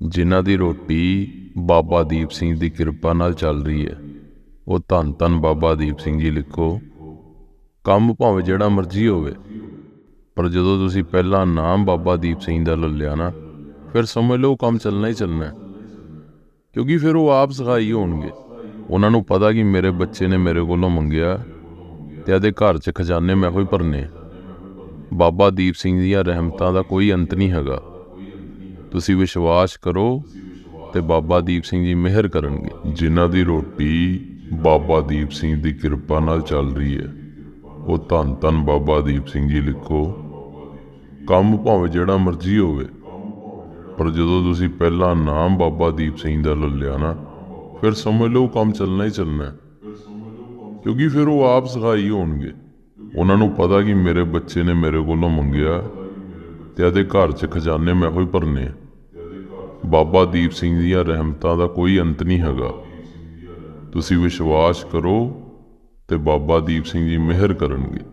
ਜਿਨ੍ਹਾਂ ਦੀ ਰੋਟੀ ਬਾਬਾ ਦੀਪ ਸਿੰਘ ਦੀ ਕਿਰਪਾ ਨਾਲ ਚੱਲ ਰਹੀ ਹੈ, ਉਹ ਧੰਨ ਧੰਨ ਬਾਬਾ ਦੀਪ ਸਿੰਘ ਜੀ ਲਿਖੋ। ਕੰਮ ਭਾਵੇਂ ਜਿਹੜਾ ਮਰਜ਼ੀ ਹੋਵੇ, ਪਰ ਜਦੋਂ ਤੁਸੀਂ ਪਹਿਲਾ ਨਾਮ ਬਾਬਾ ਦੀਪ ਸਿੰਘ ਦਾ ਲਿਆ ਨਾ, ਫਿਰ ਸਮਝ ਲਓ ਉਹ ਕੰਮ ਚੱਲਣਾ ਹੀ ਚੱਲਣਾ ਕਿਉਂਕਿ ਫਿਰ ਉਹ ਆਪ ਸਹਾਈ ਹੋਣਗੇ। ਉਹਨਾਂ ਨੂੰ ਪਤਾ ਕਿ ਮੇਰੇ ਬੱਚੇ ਨੇ ਮੇਰੇ ਕੋਲੋਂ ਮੰਗਿਆ ਤੇ ਇਹਦੇ ਘਰ 'ਚ ਖਜ਼ਾਨੇ ਮੈਂ ਹੀ ਭਰਨੇ। ਬਾਬਾ ਦੀਪ ਸਿੰਘ ਦੀਆਂ ਰਹਿਮਤਾਂ ਦਾ ਕੋਈ ਅੰਤ ਨਹੀਂ ਹੈਗਾ। ਤੁਸੀਂ ਵਿਸ਼ਵਾਸ ਕਰੋ ਤੇ ਬਾਬਾ ਦੀਪ ਸਿੰਘ ਜੀ ਮਿਹਰ ਕਰਨਗੇ। ਜਿਨ੍ਹਾਂ ਦੀ ਰੋਟੀ ਬਾਬਾ ਦੀਪ ਸਿੰਘ ਦੀ ਕਿਰਪਾ ਨਾਲ ਚੱਲ ਰਹੀ ਹੈ, ਉਹ ਧੰਨ ਧੰਨ ਬਾਬਾ ਦੀਪ ਸਿੰਘ ਜੀ ਲਿਖੋ। ਕੰਮ ਭਾਵੇਂ ਜਿਹੜਾ ਮਰਜ਼ੀ ਹੋਵੇ, ਪਰ ਜਦੋਂ ਤੁਸੀਂ ਪਹਿਲਾ ਨਾਮ ਬਾਬਾ ਦੀਪ ਸਿੰਘ ਦਾ ਲਿਆ ਨਾ, ਫਿਰ ਸਮਝ ਲਓ ਕੰਮ ਚੱਲਣਾ ਹੀ ਚੱਲਣਾ ਹੈ। ਕਿਉਂਕਿ ਫਿਰ ਉਹ ਆਪ ਸਹਾਈ ਹੋਣਗੇ। ਉਹਨਾਂ ਨੂੰ ਪਤਾ ਕਿ ਮੇਰੇ ਬੱਚੇ ਨੇ ਮੇਰੇ ਕੋਲੋਂ ਮੰਗਿਆ ਤੇ ਇਹਦੇ ਘਰ 'ਚ ਖਜ਼ਾਨੇ ਮੈਂ ਹੀ ਭਰਨੇ ਬਾਬਾ ਦੀਪ ਸਿੰਘ ਦੀਆਂ ਰਹਿਮਤਾਂ ਦਾ ਕੋਈ ਅੰਤ ਨਹੀਂ ਹੈਗਾ। ਤੁਸੀਂ ਵਿਸ਼ਵਾਸ ਕਰੋ ਤੇ ਬਾਬਾ ਦੀਪ ਸਿੰਘ ਜੀ ਮਿਹਰ ਕਰਨਗੇ।